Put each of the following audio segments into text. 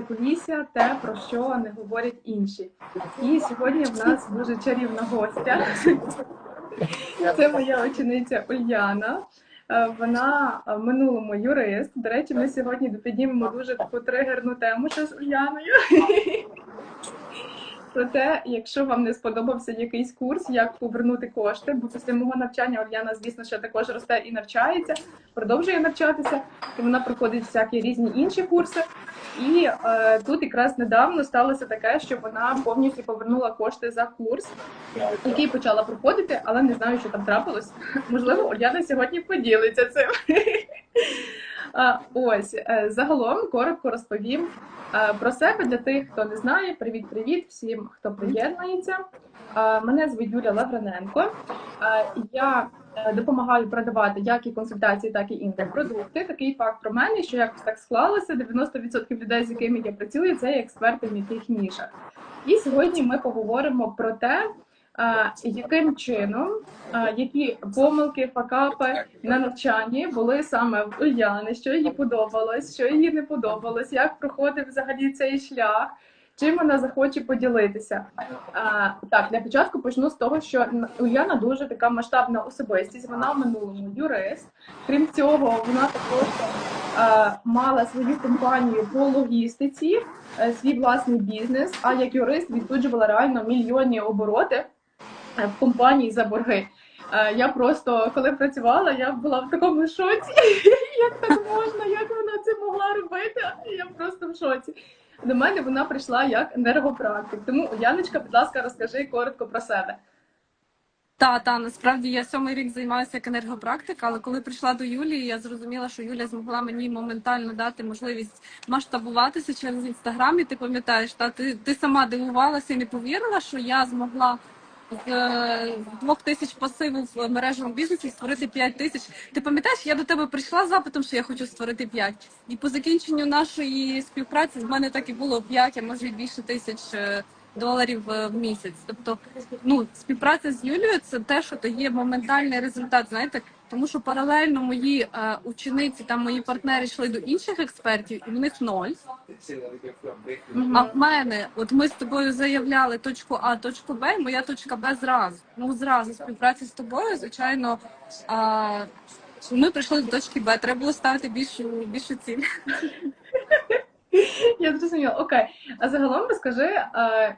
Кулісся те, про що не говорять інші. І сьогодні в нас дуже чарівна гостя. Це моя учениця Ульяна. Е, Вона е, в минулому юрист. До речі, ми сьогодні піднімемо дуже таку тригерну тему ще з Ульяною. Проте, якщо вам не сподобався якийсь курс, як повернути кошти, бо після мого навчання Ульяна, звісно, ще також росте і навчається, продовжує навчатися, і вона проходить всякі різні інші курси. І е, тут якраз недавно сталося таке, що вона повністю повернула кошти за курс, який почала проходити, але не знаю, що там трапилось. Можливо, Ульяна сьогодні поділиться цим. Ось е, загалом коротко розповім е, про себе для тих, хто не знає. Привіт, привіт всім, хто приєднується. Мене звуть Юля Лаврененко. Я е, допомагаю продавати як і консультації, так і інтерпродукти. Такий факт про мене, що якось так склалося. 90% людей, з якими я працюю, це експерти в яких нішах. І сьогодні ми поговоримо про те, яким чином, які помилки, факапи на навчанні були саме в Уляни, що їй подобалось, що їй не подобалось, як проходив взагалі цей шлях. Чим вона захоче поділитися? Так, для початку почну з того, що Уляна дуже така масштабна особистість. Вона в минулому юрист. Крім цього, вона також мала свою компанію по логістиці, е, свій власний бізнес. А як юрист відсуджувала реально мільйонні обороти в компанії за борги. Е, Я просто коли працювала, я була в такому шоці. Як так можна? Як вона це могла робити? Я просто в шоці. До мене вона прийшла як енергопрактик. Тому Яночка, будь ласка, розкажи коротко про себе. Та, та насправді я сьомий рік займаюся як енергопрактика, але коли прийшла до Юлії, я зрозуміла, що Юля змогла мені моментально дати можливість масштабуватися через інстаграм. І ти пам'ятаєш, та ти, ти сама дивувалася і не повірила, що я змогла з е, двох тисяч пасивів в мережевому бізнесі створити п'ять тисяч. Ти пам'ятаєш, я до тебе прийшла з запитом, що я хочу створити п'ять. І по закінченню нашої співпраці з мене так і було п'ять, а може й більше тисяч. е, Доларів е, в місяць, тобто ну співпраця з Юлією це те, що дає моментальний результат. Знаєте, тому що паралельно мої е, учениці та мої партнери йшли до інших експертів, і в них ноль. А в мене, от ми з тобою заявляли точку А, точку Б, моя точка Б зразу. Ну зразу співпраця з тобою, звичайно. А, ми прийшли до точки Б. Треба було ставити більшу більшу ціль. Я зрозуміла. Окей. А загалом розкажи, е,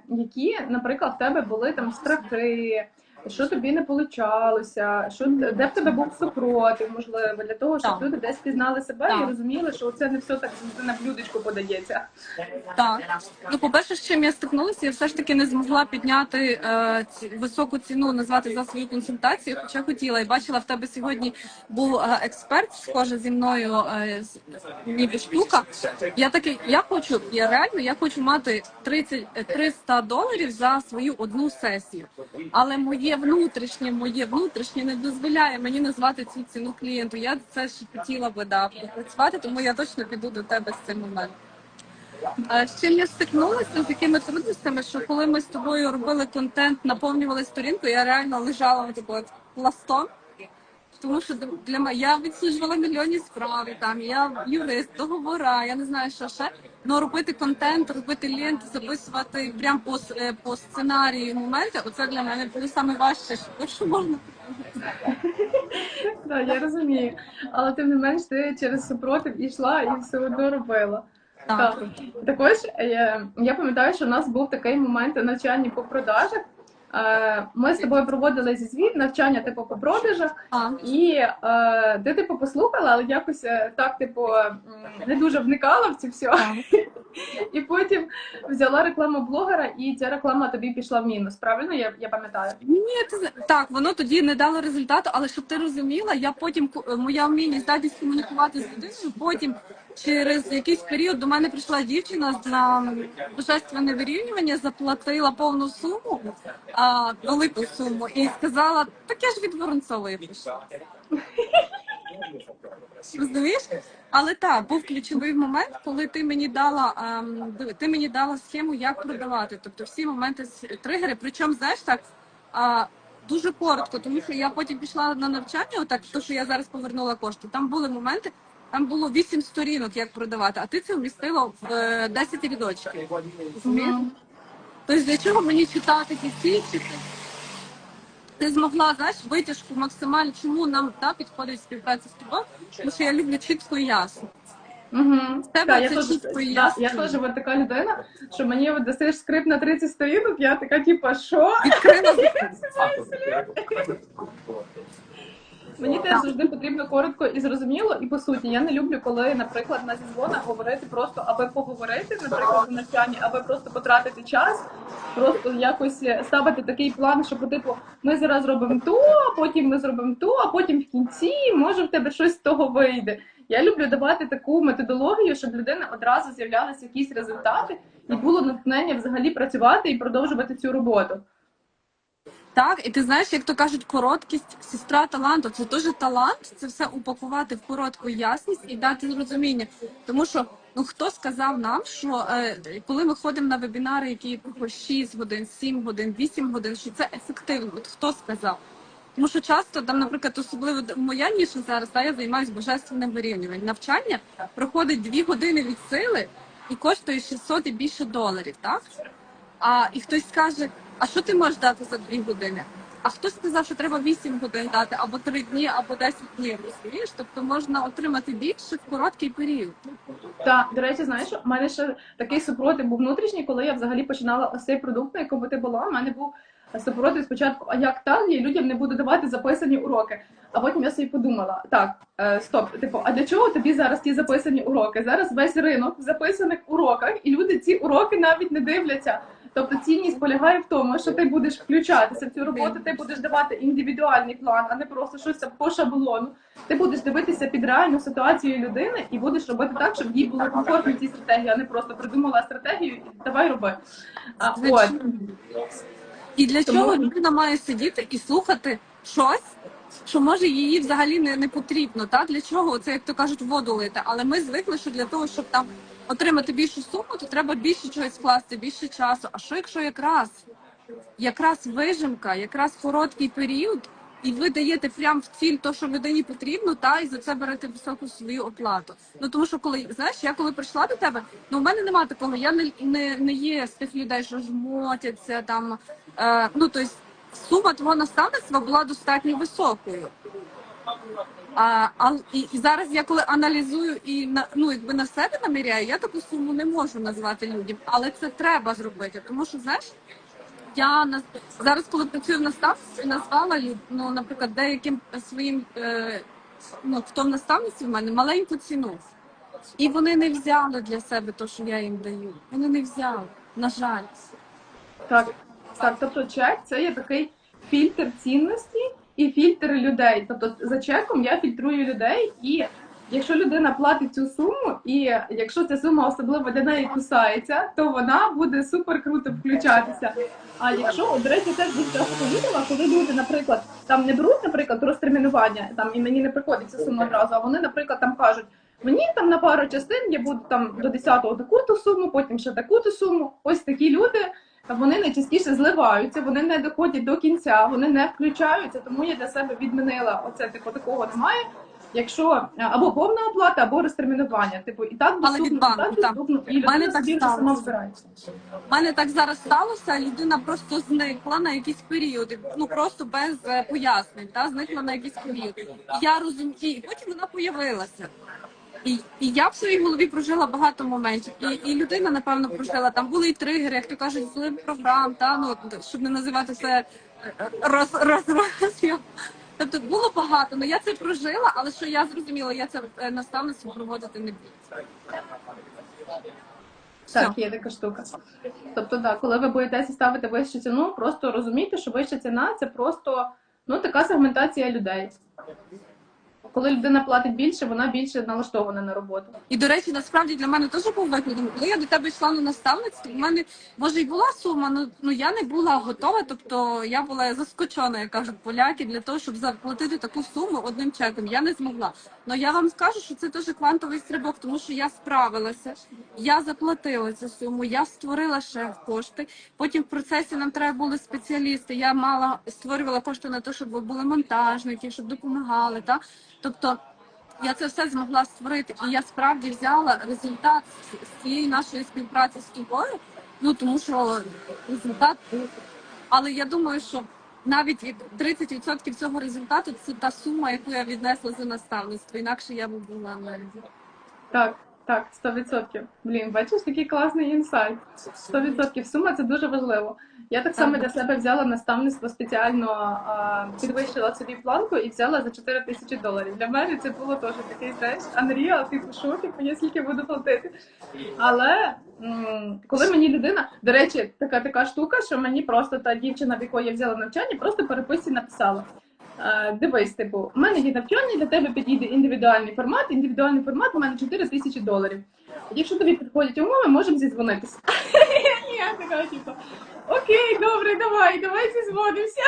які, наприклад, в тебе були там страхи, що тобі не получалося, що де в тебе був супротив, можливо, для того, щоб Так. люди десь пізнали себе і розуміли, що це не все так на блюдечку подається. Так. Ну, по-перше, з чим я стикнулася, я все ж таки не змогла підняти е, ці, високу ціну назвати за свою консультацію, хоча хотіла. І бачила, в тебе сьогодні був е, експерт, схоже зі мною, е, з- ніби штука. Я таки, я хочу, я реально я хочу мати 30, е, 300 доларів за свою одну сесію. Але моє внутрішнє, моє внутрішнє не дозволяє мені назвати цю ціну клієнту. Я це ж хотіла би да, працювати, тому я точно піду до тебе з цим моментом. З чим я стикнулася з такими трудностями, що коли ми з тобою робили контент, наповнювали сторінку, я реально лежала от пластом. Тому що для мене я відслужувала мільйонні справи, там я юрист, договора, я не знаю, що ще. Ну робити контент, робити ленти, записувати прямо по, е, по сценарію моменти, оце для мене було саме важче, що- можна. Так, я розумію. Але тим не менш ти через супротив ішла і все одно робила. Так. Так. Також е, я пам'ятаю, що у нас був такий момент навчання по продажах. Е, Ми з тобою проводили зі звіт навчання типу по продажах, А, і е, ти типу послухала, але якось е, так, типу, не дуже вникала в це все. І потім взяла рекламу блогера, і ця реклама тобі пішла в мінус. Правильно я, я пам'ятаю? Ні, ти так, воно тоді не дало результату, але щоб ти розуміла, я потім моя вміння здатність комунікувати з людиною. Потім через якийсь період до мене прийшла дівчина на божественне вирівнювання, заплатила повну суму, а, велику суму, і сказала: так я ж від Воронцової пишу. Розумієш? Але так, був ключовий момент, коли ти мені дала ем, диви, ти мені дала схему, як продавати. Тобто всі моменти тригери. Причому, знаєш так, а, дуже коротко, тому що я потім пішла на навчання, отак, то що я зараз повернула кошти. Там були моменти, Там було 8 сторінок, як продавати, а ти це вмістила в е, 10 рядочків. Розумієш? Тобто для чого мені читати ті сільчики? Ти змогла знаєш витяжку максимально. Чому нам та підходить співпраця з тобою? Тому що я люблю чітко і ясно. Угу. тебе Так, я це теж, чітко і да, ясно. я теж от така людина, що мені от дасиш скрипт на 30 сторінок, я така, типу, що? Відкрила Мені теж завжди потрібно коротко і зрозуміло, і по суті, я не люблю, коли, наприклад, на зізвонах говорити просто аби поговорити, наприклад, у навчанні, аби просто потратити час, просто якось ставити такий план, що по типу ми зараз зробимо то, а потім ми зробимо то, а потім в кінці може в тебе щось з того вийде. Я люблю давати таку методологію, щоб людина одразу з'являлися якісь результати, і було натхнення взагалі працювати і продовжувати цю роботу. Так, і ти знаєш, як то кажуть, короткість сестра таланту. Це теж талант, це все упакувати в коротку ясність і дати зрозуміння. Тому що ну хто сказав нам, що е, коли ми ходимо на вебінари, які по 6 годин, 7 годин, 8 годин, що це ефективно? От хто сказав? Тому що часто там, наприклад, особливо моя ніша зараз, та я займаюся божественним вирівнюванням. Навчання проходить 2 години від сили і коштує 600 і більше доларів, так? А і хтось скаже, а що ти можеш дати за дві години? А хтось сказав, що треба 8 годин дати, або 3 дні, або 10 днів. Розумієш? Тобто можна отримати більше в короткий період. Так, до речі, знаєш, у мене ще такий супротив був внутрішній, коли я взагалі починала ось цей продукт, на якому ти була. У мене був супротив спочатку, а як так, я людям не буду давати записані уроки. А потім я собі подумала: так, е, стоп, типу, а для чого тобі зараз ті записані уроки? Зараз весь ринок в записаних уроках, і люди ці уроки навіть не дивляться. Тобто цінність полягає в тому, що ти будеш включатися в цю роботу, ти будеш давати індивідуальний план, а не просто щось по шаблону. Ти будеш дивитися під реальну ситуацію людини і будеш робити так, щоб їй було комфортно цій стратегії, а не просто придумала стратегію і давай роби. А, от. І для Тому- чого людина має сидіти і слухати щось, що може її взагалі не, не потрібно. Так? Для чого це, як то кажуть, воду лити? Але ми звикли, що для того, щоб там отримати більшу суму, то треба більше чогось вкласти, більше часу. А що якщо якраз якраз вижимка, якраз короткий період, і ви даєте прямо в ціль то, що людині потрібно, та і за це берете високу свою оплату. Ну тому що коли знаєш, я коли прийшла до тебе, ну в мене немає такого. Я не, не, не є з тих людей, що жмотяться там. Е, ну тобто сума твого наставництва була достатньо високою. А, а і, і зараз я коли аналізую і на ну якби на себе наміряю, я таку суму не можу назвати людям, але це треба зробити, тому що знаєш. Я на зараз, коли працюю в наставництві, назвала ну, наприклад, деяким своїм е, ну, хто в наставництві в мене маленьку ціну. І вони не взяли для себе те, що я їм даю. Вони не взяли, на жаль. Так, так, тобто чек це є такий фільтр цінності і фільтр людей. Тобто за чеком я фільтрую людей, і якщо людина платить цю суму, і якщо ця сума особливо для неї кусається, то вона буде супер круто включатися. А якщо, от, до речі, теж дуже часто помітила, коли люди, наприклад, там не беруть, наприклад, розтермінування, там і мені не приходить ця сума одразу, а вони, наприклад, там кажуть. Мені там на пару частин я буду там до 10-го таку-то суму, потім ще таку-то суму. Ось такі люди вони найчастіше зливаються, вони не доходять до кінця, вони не включаються. Тому я для себе відмінила оце типу такого немає. Якщо е, або повна оплата, або розтермінування. Типу, і так Але від банку, так так. доступно, і В мене людина так собі вже сталося. сама вбирається. У мене так зараз сталося. Людина просто зникла на якісь періоди, ну просто без е, пояснень, та зникла на якийсь період. І я розумію, і потім вона появилася. І, і я в своїй голові прожила багато моментів. І, і людина, напевно, прожила. Там були і тригери, як то кажуть, злим програм, та ну щоб не називати це е, роз, роз, роз, Тобто було багато, але я це прожила, але що я зрозуміла, я це е, наставництво проводити не буду. Так, є така штука. Тобто, да, коли ви боїтеся ставити вищу ціну, просто розумійте, що вища ціна це просто ну така сегментація людей. Коли людина платить більше, вона більше налаштована на роботу. І до речі, насправді для мене теж був викладом. Коли я до тебе йшла на наставництво, в мене може й була сума, ну ну я не була готова. Тобто я була заскочена, як кажуть поляки, для того, щоб заплатити таку суму одним чеком. Я не змогла. Но я вам скажу, що це теж квантовий стрибок, тому що я справилася, я заплатила цю суму, я створила ще кошти. Потім в процесі нам треба були спеціалісти. Я мала створювала кошти на те, щоб були монтажники, щоб допомагали. Та тобто. я це все змогла створити. І я справді взяла результат з- цієї нашої співпраці з тобою. Ну тому що результат був. Але я думаю, що навіть як 30% цього результату це та сума, яку я віднесла за наставництво. Інакше я би була не Так, так, 100%. Блін, бачиш, такий класний інсайт. 100% сума це дуже важливо. Я так само для себе взяла наставництво спеціально а, підвищила собі планку і взяла за 4 тисячі доларів. Для мене це було теж такий знаєш, unreal, типу, що типу, я скільки буду платити. Але м, коли мені людина, до речі, така така штука, що мені просто та дівчина, в якої я взяла навчання, просто переписці написала. Е, Дивись, типу, у мене є навчання, для тебе підійде індивідуальний формат. Індивідуальний формат у мене 4 тисячі доларів. Якщо тобі підходять умови, можемо зізвонитися. Я така, типу, окей, добре, давай, давай зізвонимося.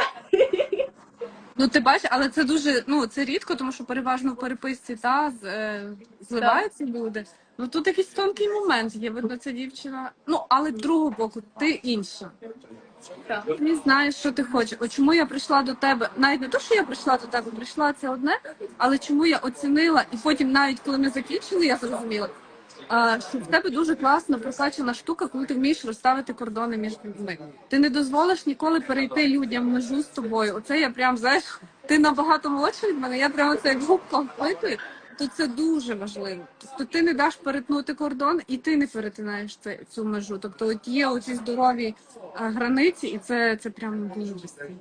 Ну, ти бачиш, але це дуже ну це рідко, тому що переважно в переписці та з, е, зливаються люди. Ну тут якийсь тонкий момент є. Видно, ця дівчина. Ну але з другого боку, ти інша. Не знаєш, що ти хочеш. От чому я прийшла до тебе? Навіть не то, що я прийшла до тебе, прийшла це одне, але чому я оцінила, і потім, навіть коли ми закінчили, я зрозуміла. Що в тебе дуже класно прокачана штука, коли ти вмієш розставити кордони між людьми. Ти не дозволиш ніколи перейти людям межу з тобою. Оце я прям знаєш, ти набагато молодша від мене. Я прямо це як губка впитую. То це дуже важливо. Тобто ти не даш перетнути кордон, і ти не перетинаєш це, цю межу. Тобто, от є оці здорові а, границі, і це, це прям дуже важливо.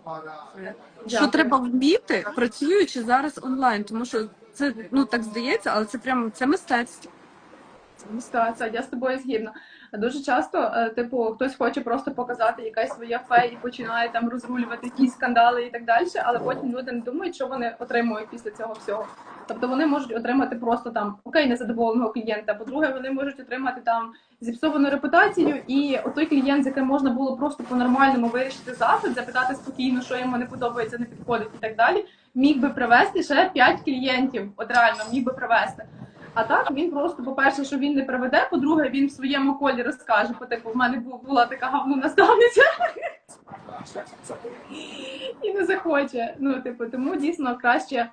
Що треба вміти, працюючи зараз онлайн, тому що це ну так здається, але це прямо це мистецтво. Ситуація, я з тобою згідна. Дуже часто, е, типу, хтось хоче просто показати якесь своє фе і починає там розрулювати якісь скандали і так далі, але потім люди не думають, що вони отримують після цього всього. Тобто вони можуть отримати просто там окей, незадоволеного клієнта. По-друге, вони можуть отримати там зіпсовану репутацію, і отой клієнт, з яким можна було просто по-нормальному вирішити запит, запитати спокійно, що йому не подобається, не підходить і так далі. Міг би привести ще 5 клієнтів. От реально міг би привести. А так він просто, по-перше, що він не приведе, по-друге, він в своєму колі розкаже, по типу, в мене була така гавну наставниця. І не захоче. Ну, типу, тому дійсно краще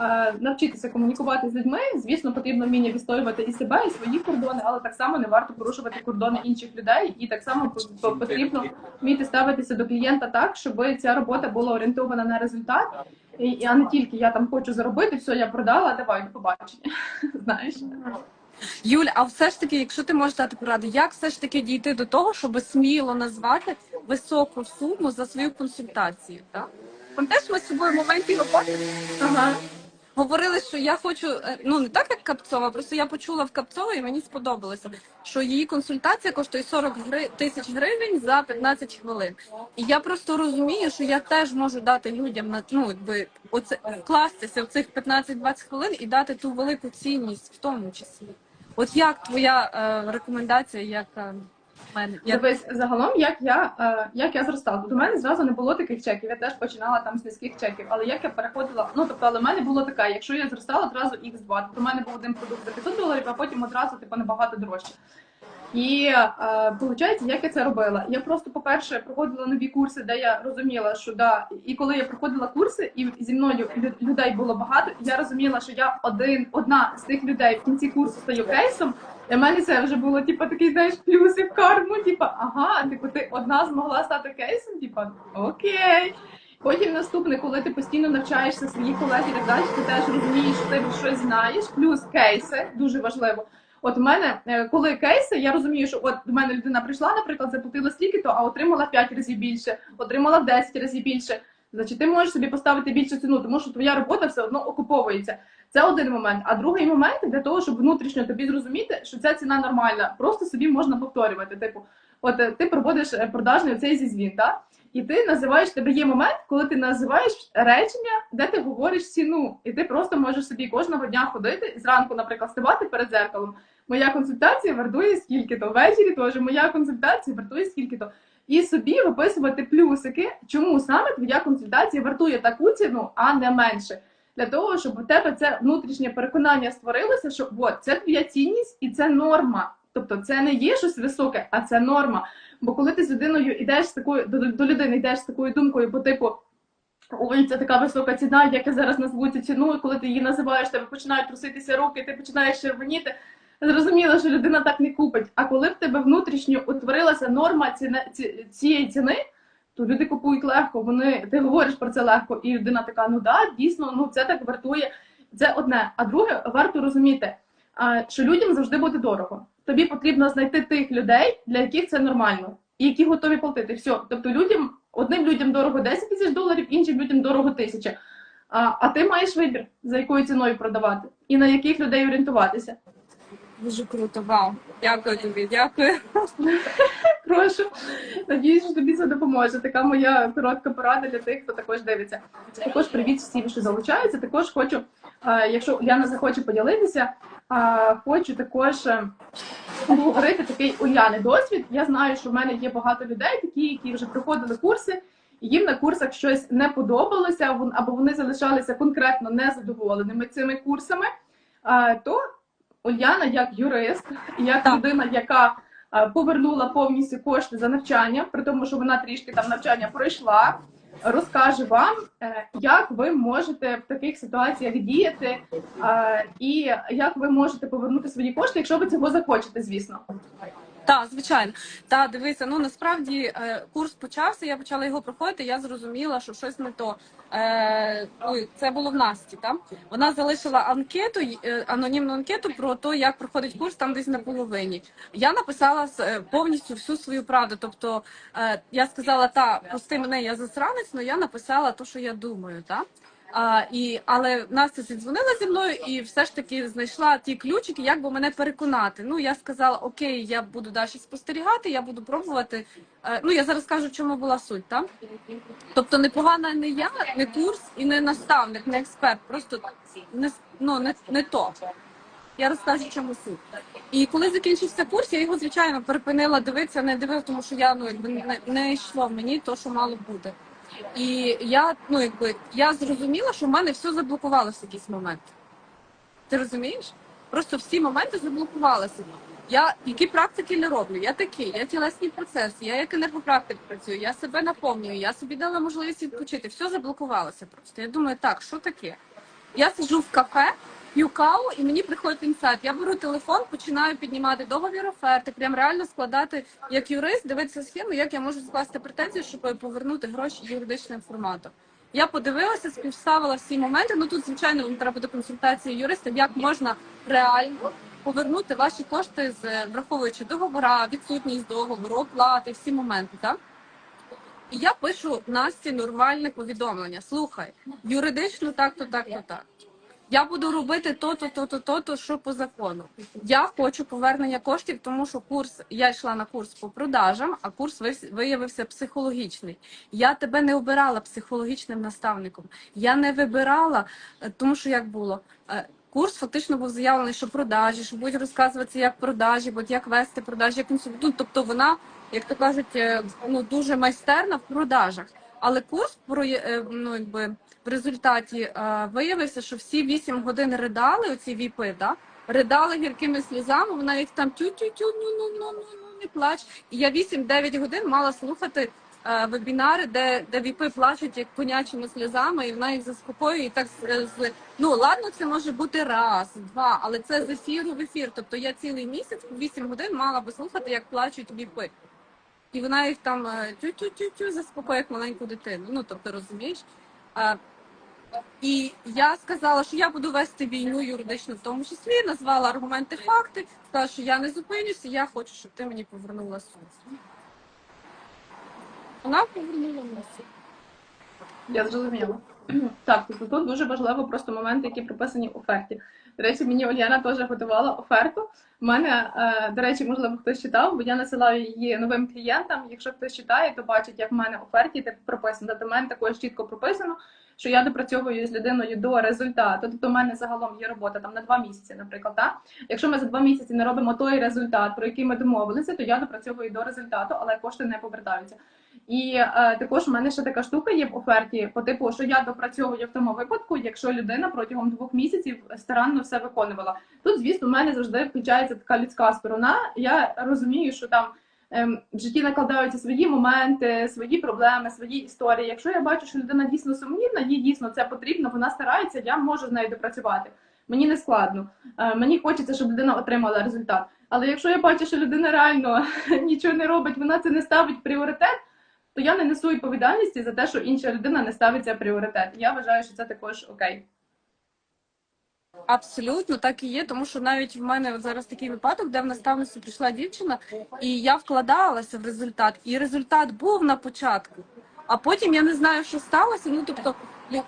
е, навчитися комунікувати з людьми. Звісно, потрібно вміння відстоювати і себе, і свої кордони, але так само не варто порушувати кордони інших людей. І так само по- по- потрібно вміти ставитися до клієнта так, щоб ця робота була орієнтована на результат. І, а не тільки я там хочу заробити, все, я продала, давай до побачення. Знаєш? Юля, а все ж таки, якщо ти можеш дати пораду, як все ж таки дійти до того, щоб сміло назвати високу суму за свою консультацію? Так? Пам'ятаєш, ми з собою в моменті роботи Ага. Говорили, що я хочу, е, ну не так як Капцова, просто я почула в Капцова і мені сподобалося, що її консультація коштує 40 гри... тисяч гривень за 15 хвилин. І я просто розумію, що я теж можу дати людям на ну якби оце вкластися в цих 15-20 хвилин і дати ту велику цінність в тому числі. От як твоя е, рекомендація, як е, мене? Як... Дивись, загалом, як я, е, як я зростала. До мене зразу не було таких чеків. Я теж починала там з низьких чеків. Але як я переходила, ну тобто, але в мене було таке, якщо я зростала одразу x 2 тобто в мене був один продукт за 500 доларів, а потім одразу типу набагато дорожче. І е, виходить, як я це робила? Я просто, по-перше, проходила нові курси, де я розуміла, що да, і коли я проходила курси, і зі мною людей було багато, я розуміла, що я один, одна з тих людей в кінці курсу стаю кейсом. Для це вже було типу, такий, знаєш, плюси в карму. Типу, ага, типу, ти одна змогла стати кейсом, типу, окей. Потім наступне, коли ти постійно навчаєшся своїх колег і так далі, ти теж розумієш, що ти щось знаєш, плюс кейси дуже важливо. От у мене, е, коли кейси, я розумію, що от до мене людина прийшла, наприклад, заплатила стільки-то, а отримала в 5 разів більше, отримала в 10 разів більше. Значить, ти можеш собі поставити більшу ціну, тому що твоя робота все одно окуповується. Це один момент. А другий момент для того, щоб внутрішньо тобі зрозуміти, що ця ціна нормальна, просто собі можна повторювати. Типу, от е, ти проводиш е, продажний оцей зізвін, так? І ти називаєш, тебе є момент, коли ти називаєш речення, де ти говориш ціну, і ти просто можеш собі кожного дня ходити зранку, наприклад, ставати перед зеркалом. Моя консультація вартує скільки-то. Ввечері теж моя консультація вартує скільки-то. І собі виписувати плюсики, чому саме твоя консультація вартує таку ціну, а не менше. Для того, щоб у тебе це внутрішнє переконання створилося, що от це твоя цінність і це норма. Тобто це не є щось високе, а це норма. Бо коли ти з людиною йдеш з такою до, до людини, йдеш з такою думкою, по типу Ой, це така висока ціна, як я зараз назву цю ціну, коли ти її називаєш, тебе починають труситися руки, ти починаєш червоніти. Зрозуміло, що людина так не купить. А коли в тебе внутрішньо утворилася норма ціни, ці, цієї ціни, то люди купують легко. Вони ти говориш про це легко, і людина така: ну да, дійсно, ну це так вартує. Це одне. А друге, варто розуміти, що людям завжди буде дорого. Тобі потрібно знайти тих людей, для яких це нормально, і які готові платити. Все. Тобто людям, одним людям дорого 10 тисяч доларів, іншим людям дорого тисяча. А, а ти маєш вибір, за якою ціною продавати, і на яких людей орієнтуватися. Дуже круто, вау. Дякую тобі, дякую. Прошу. Надіюсь, що тобі це допоможе. Така моя коротка порада для тих, хто також дивиться. Також привіт всім, що залучаються. Також хочу, е, якщо Уляна захоче поділитися, е, хочу також е, обговорити такий Уляни досвід. Я знаю, що в мене є багато людей, такі, які вже проходили курси. і Їм на курсах щось не подобалося, або вони залишалися конкретно незадоволеними цими курсами. То Уляна, як юрист, як Так. людина, яка е, повернула повністю кошти за навчання, при тому, що вона трішки там навчання пройшла, розкаже вам, е, як ви можете в таких ситуаціях діяти, е, і як ви можете повернути свої кошти, якщо ви цього захочете, звісно. Так, звичайно. Та дивися, ну насправді е, курс почався, я почала його проходити. Я зрозуміла, що щось не то. Е, ой, це було в Насті. Там вона залишила анкету, е, анонімну анкету про те, як проходить курс, там десь на половині. Я написала повністю всю свою правду. Тобто я сказала, та прости мене, я засранець, але я написала те, що я думаю. Та? А, і, але Настя зідзвонила зі мною і все ж таки знайшла ті ключики, як би мене переконати. Ну я сказала, окей, я буду далі спостерігати, я буду пробувати. Е, ну я зараз скажу, в чому була суть. Та? Тобто непогана не я, не курс і не наставник, не експерт. Просто не, ну, не, не то. Я розкажу, чому суть. І коли закінчився курс, я його звичайно припинила дивитися, не дивилася, тому що я ну якби не, не йшло мені то, що мало бути. І я ну якби я зрозуміла, що в мене все заблокувалося в якийсь момент. Ти розумієш? Просто всі моменти заблокувалися. Я які практики не роблю? Я такий, я тілесні процеси, я як енергопрактик працюю, я себе наповнюю, я собі дала можливість відпочити. Все заблокувалося просто. Я думаю, так, що таке? Я сиджу в кафе, п'ю каву, і мені приходить інсайт. Я беру телефон, починаю піднімати договір оферти, прям реально складати як юрист, дивитися схему, як я можу скласти претензії, щоб повернути гроші юридичним форматом. Я подивилася, співставила всі моменти. Ну тут, звичайно, треба до консультації юриста, як можна реально повернути ваші кошти з враховуючи договора, відсутність договору, оплати, всі моменти, так? І я пишу Насті нормальне повідомлення. Слухай, юридично так-то, так-то, так. Я буду робити то-то, то-то, то-то, що по закону. Я хочу повернення коштів, тому що курс я йшла на курс по продажам, а курс виявився психологічний. Я тебе не обирала психологічним наставником. Я не вибирала, е, тому що як було. е, Курс фактично був заявлений, що продажі, що будуть розказуватися, як продажі, будуть як вести продажі, як інстру- ну, Тобто вона, як то кажуть, е, ну дуже майстерна в продажах. Але курс про ну, якби в результаті е, виявився, що всі 8 годин ридали, оці віпи, да? ридали гіркими сльозами, вона їх там тю-тю-тю, ну ну ну ну ну не плач. І я 8-9 годин мала слухати е, вебінари, де, де віпи плачуть як конячими сльозами, і вона їх заспокоює. І так з, з ну ладно, це може бути раз, два, але це з ефіру в ефір. Тобто я цілий місяць по 8 годин мала би слухати, як плачуть віпи. І вона їх там е, тю-тю-тю-тю заспокоює як маленьку дитину. Ну тобто розумієш. І я сказала, що я буду вести війну юридично в тому числі, назвала аргументи, факти, сказала, що я не зупинюся, я хочу, щоб ти мені повернула суд. Вона повернула мені суд. Я зрозуміла. Так, тобто тут дуже важливо просто моменти, які прописані в оферті. До речі, мені Ольяна теж готувала оферту. У мене, е, до речі, можливо, хтось читав, бо я насилаю її новим клієнтам. Якщо хтось читає, то бачить, як в мене оферті так прописано. Тобто в мене також чітко прописано, що я допрацьовую з людиною до результату. Тобто, в мене загалом є робота там на два місяці, наприклад. Так? Якщо ми за два місяці не робимо той результат, про який ми домовилися, то я допрацьовую до результату, але кошти не повертаються. І е, також у мене ще така штука є в оферті, по типу, що я допрацьовую в тому випадку, якщо людина протягом двох місяців старанно все виконувала. Тут, звісно, в мене завжди включається така людська сторона. Я розумію, що там ем, в житті накладаються свої моменти, свої проблеми, свої історії. Якщо я бачу, що людина дійсно сумнівна, їй дійсно це потрібно, вона старається, я можу з нею допрацювати. Мені не складно. Е, Мені хочеться, щоб людина отримала результат. Але якщо я бачу, що людина реально нічого не робить, вона це не ставить пріоритет, то я не несу відповідальності за те, що інша людина не ставить це в пріоритет. Я вважаю, що це також окей. Абсолютно так і є, тому що навіть в мене зараз такий випадок, де в наставницю прийшла дівчина, і я вкладалася в результат, і результат був на початку. А потім я не знаю, що сталося. Ну тобто,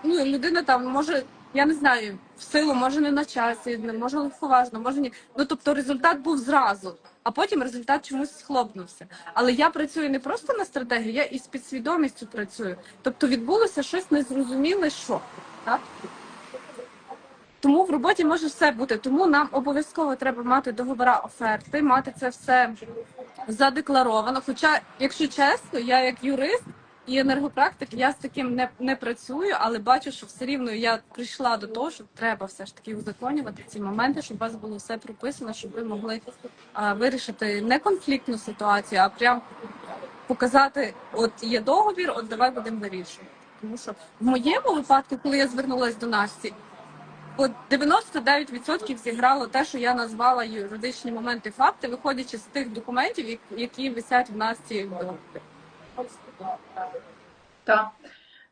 ну, людина там може, я не знаю, в силу, може не на часі, може легковажно, може ні. Ну тобто результат був зразу, а потім результат чомусь схлопнувся. Але я працюю не просто на стратегію, я і з підсвідомістю працюю. Тобто відбулося щось незрозуміле, що так. Тому в роботі може все бути. Тому нам обов'язково треба мати договора оферти, мати це все задекларовано. Хоча, якщо чесно, я як юрист і енергопрактик, я з таким не, не працюю, але бачу, що все рівно я прийшла до того, що треба все ж таки узаконювати ці моменти, щоб у вас було все прописано, щоб ви могли а, вирішити не конфліктну ситуацію, а прям показати: от є договір, от давай будемо вирішувати. Тому що в моєму випадку, коли я звернулася до Насті, От 99% зіграло те, що я назвала юридичні моменти факти, виходячи з тих документів, які висять в Насті в. Так.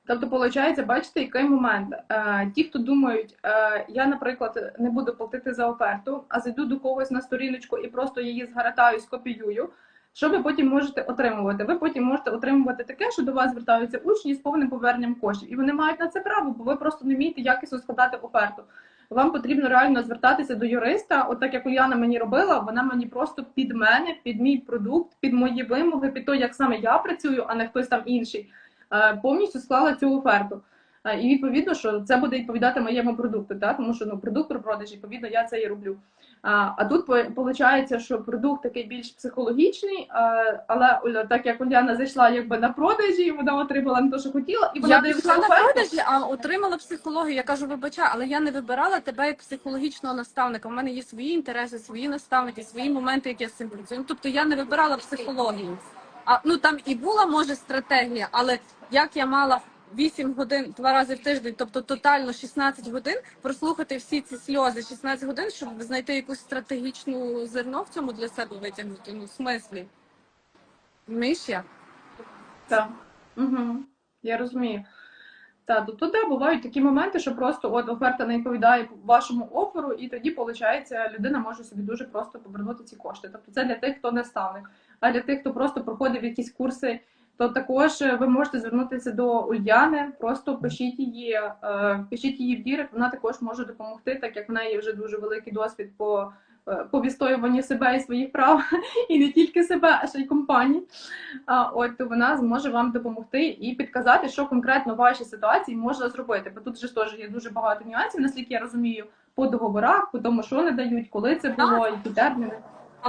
Тобто, виходить, бачите, який момент. Е, ті, хто думають, е, я, наприклад, не буду платити за оферту, а зайду до когось на сторіночку і просто її згортаю, скопіюю. Що ви потім можете отримувати? Ви потім можете отримувати таке, що до вас звертаються учні з повним поверненням коштів. І вони мають на це право, бо ви просто не вмієте якісно складати оферту. Вам потрібно реально звертатися до юриста. От так як Уляна мені робила, вона мені просто під мене, під мій продукт, під мої вимоги, під те, як саме я працюю, а не хтось там інший, е, повністю склала цю оферту. І відповідно, що це буде відповідати моєму продукту, та? тому що ну, продукт про продаж, відповідно, я це і роблю. А, а тут виходить, що продукт такий більш психологічний, а, але так як Уляна зайшла якби на продажі, вона отримала не те, що хотіла, і вона Я пішла на продажі, а отримала психологію. Я кажу, вибачай, але я не вибирала тебе як психологічного наставника. У мене є свої інтереси, свої наставники, свої моменти, які я з цим працюю. Ну, тобто я не вибирала психологію. А ну там і була може стратегія, але як я мала 8 годин два рази в тиждень, тобто тотально 16 годин, прослухати всі ці сльози 16 годин, щоб знайти якусь стратегічну зерно в цьому для себе витягнути. Ну, в смислі. Розумієш як? Так. Угу. Я розумію. Так, то туди бувають такі моменти, що просто от оферта не відповідає вашому оферу, і тоді, виходить, людина може собі дуже просто повернути ці кошти. Тобто це для тих, хто наставник. А для тих, хто просто проходив якісь курси, то також е, ви можете звернутися до Ульяни, просто пишіть її, е, пишіть її в дірект, вона також може допомогти, так як в неї вже дуже великий досвід по, е, по відстоюванню себе і своїх прав, і не тільки себе, а ще й компаній. А от то вона зможе вам допомогти і підказати, що конкретно в вашій ситуації можна зробити. Бо тут же теж є дуже багато нюансів, наскільки я розумію, по договорах, по тому, що не дають, коли це було, які терміни.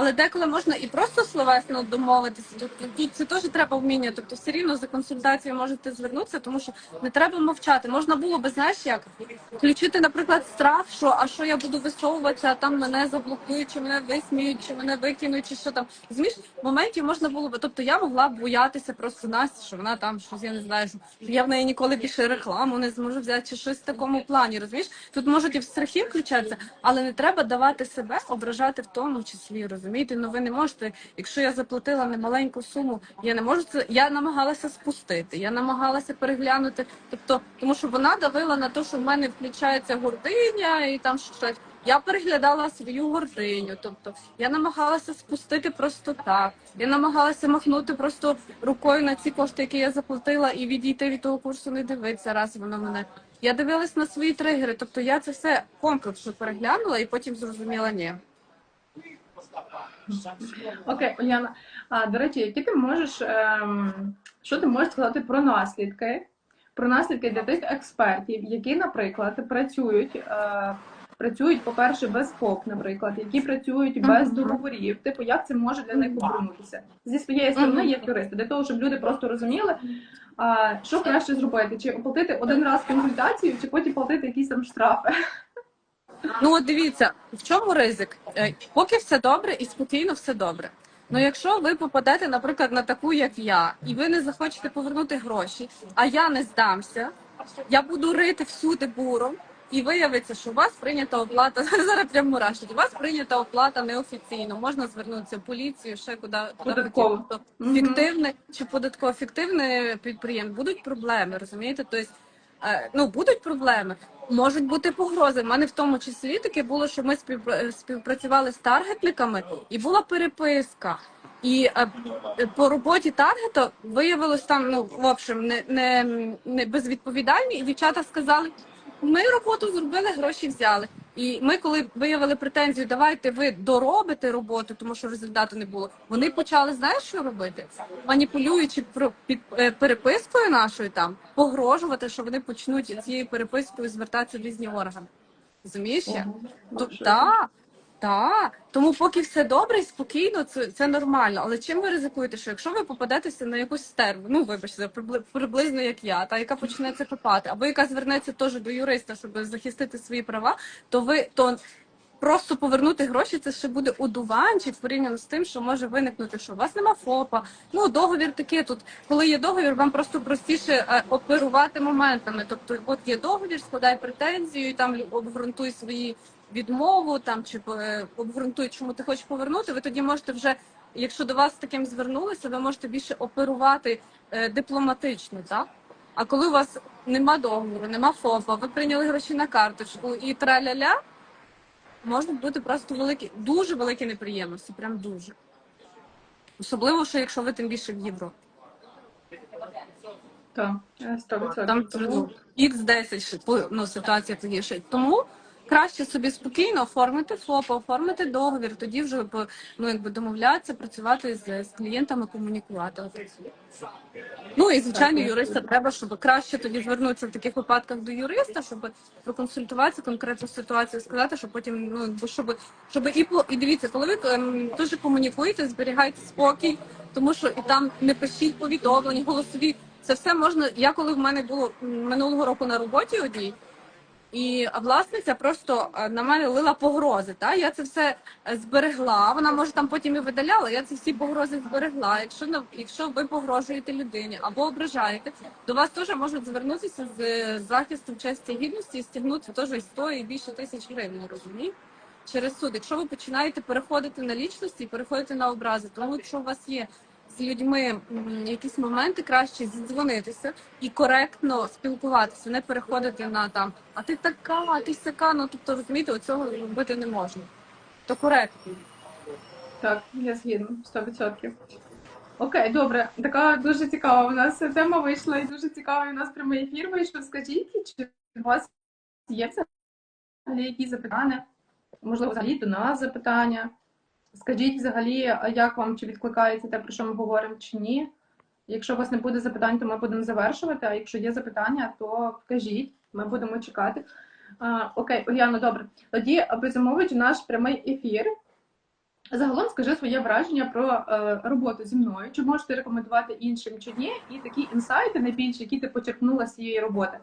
Але деколи можна і просто словесно домовитися. Тобто це теж треба вміння. Тобто все рівно за консультацією можете звернутися, тому що не треба мовчати. Можна було би, знаєш, як включити, наприклад, страх, що а що я буду висовуватися, а там мене заблокують, чи мене висміють, чи мене викинуть, чи що там. Розумієш, моментів можна було би. Тобто я могла б боятися просто Насті, що вона там щось, я не знаю, що я в неї ніколи більше рекламу не зможу взяти, чи щось в такому плані. Розумієш? Тут можуть і в страхи включатися, але не треба давати себе ображати в тому числі. Розумієте? Ну ви не можете. Якщо я заплатила немаленьку суму, я не можу це. Я намагалася спустити, я намагалася переглянути. Тобто, тому що вона давила на те, що в мене включається гординя і там щось. Я переглядала свою гординю, тобто я намагалася спустити просто так. Я намагалася махнути просто рукою на ці кошти, які я заплатила, і відійти від того курсу, не дивитися, раз воно мене. Я дивилась на свої тригери, тобто я це все комплексно переглянула і потім зрозуміла ні. Окей, Уляна. А до речі, які ти можеш ем, що ти можеш сказати про наслідки? Про наслідки для тих експертів, які, наприклад, працюють. Е, Працюють, по-перше, без ФОП, наприклад, які працюють без договорів. Типу, як це може для них обернутися? Зі своєї сторони, як юристи, для того, щоб люди просто розуміли, а, що краще зробити, чи оплатити один раз консультацію, чи потім платити якісь там штрафи. Ну от дивіться, в чому ризик? Е, Поки все добре і спокійно все добре. Ну, якщо ви попадете, наприклад, на таку, як я, і ви не захочете повернути гроші, а я не здамся, я буду рити всюди буром, і виявиться, що у вас прийнята оплата. Зараз прямо мурашить. У вас прийнята оплата неофіційно. Можна звернутися в поліцію, ще куди, Податково. Тобто. Фіктивне чи податково фіктивне підприємство. Будуть проблеми, розумієте? Тобто, е, ну будуть проблеми. Можуть бути погрози. У мене в тому числі таке було, що ми співпра- співпрацювали з таргетниками, і була переписка. І е, е, по роботі таргета виявилось там, ну в общем, не, не, не безвідповідальні, і дівчата сказали: ми роботу зробили, гроші взяли. І ми, коли виявили претензію, давайте ви доробите роботу, тому що результату не було. Вони почали знаєш, що робити? Маніпулюючи під е, перепискою нашою там, погрожувати, що вони почнуть цією перепискою звертатися в різні органи. Розумієш? я? Так, так. Тому поки все добре і спокійно, це, це нормально. Але чим ви ризикуєте, що якщо ви попадетеся на якусь стерву, ну вибачте, прибли- приблизно як я, та яка почне це копати, або яка звернеться теж до юриста, щоб захистити свої права, то ви то просто повернути гроші, це ще буде удуванчик порівняно з тим, що може виникнути, що у вас нема ФОПа. Ну договір такий тут. Коли є договір, вам просто простіше е, оперувати моментами. Тобто, от є договір, складай претензію, і там обґрунтуй свої відмову, там чи е, обґрунтуй, чому ти хочеш повернути. Ви тоді можете вже, якщо до вас таким звернулися, ви можете більше оперувати е, дипломатично, так? А коли у вас нема договору, нема ФОПа, ви прийняли гроші на карточку і траля-ля, можуть бути просто великі, дуже великі неприємності, прям дуже. Особливо, що якщо ви тим більше в Європі. Так, 100%. Там ну, X10 ну, ситуація погіршить. Тому краще собі спокійно оформити ФОП, оформити договір, тоді вже ну, якби домовлятися, працювати з, з клієнтами, комунікувати. Ну і звичайно, юриста треба, щоб краще тоді звернутися в таких випадках до юриста, щоб проконсультуватися конкретну ситуацію, сказати, щоб потім ну якби, щоб, щоб і по і дивіться, коли ви ем, дуже комунікуєте, зберігайте спокій, тому що і там не пишіть повідомлень, голосові. Це все можна. Я коли в мене було минулого року на роботі одній, і власниця просто е, на мене лила погрози. Та я це все зберегла. Вона може там потім і видаляла. Я ці всі погрози зберегла. Якщо якщо ви погрожуєте людині або ображаєте, до вас теж можуть звернутися з захистом честі гідності і стягнути теж і 100 і більше тисяч гривень. Розумієте? Через суд, якщо ви починаєте переходити на лічності переходити на образи, тому якщо у вас є з людьми якісь моменти, краще зідзвонитися і коректно спілкуватися, не переходити на там, а ти така, а ти сяка. Ну тобто розумієте, оцього робити не можна. То коректно. Так, я згідна, 100%. Окей, добре. Така дуже цікава у нас тема вийшла, і дуже цікавий у нас прямий ефір вийшов. Скажіть, чи у вас є взагалі якісь запитання? Можливо, взагалі до нас запитання? Скажіть взагалі, як вам чи відкликається те, про що ми говоримо, чи ні? Якщо у вас не буде запитань, то ми будемо завершувати. А якщо є запитання, то вкажіть, ми будемо чекати. А, окей, Ульяно, добре. Тоді підсумовуючи наш прямий ефір. Загалом скажи своє враження про е, роботу зі мною. Чи можеш ти рекомендувати іншим чи ні? І такі інсайти найбільші, які ти почерпнула з цієї роботи.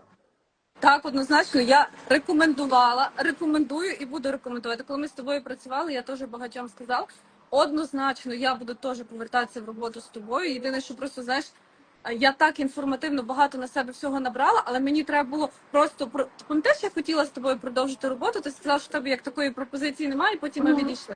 Так, однозначно, я рекомендувала, рекомендую і буду рекомендувати. Коли ми з тобою працювали, я теж багатьом сказала. Однозначно, я буду теж повертатися в роботу з тобою. Єдине, що просто знаєш, я так інформативно багато на себе всього набрала, але мені треба було просто про пам'ятаєш, я хотіла з тобою продовжити роботу. Ти сказав, що в тебе як такої пропозиції немає, і потім ми відійшли.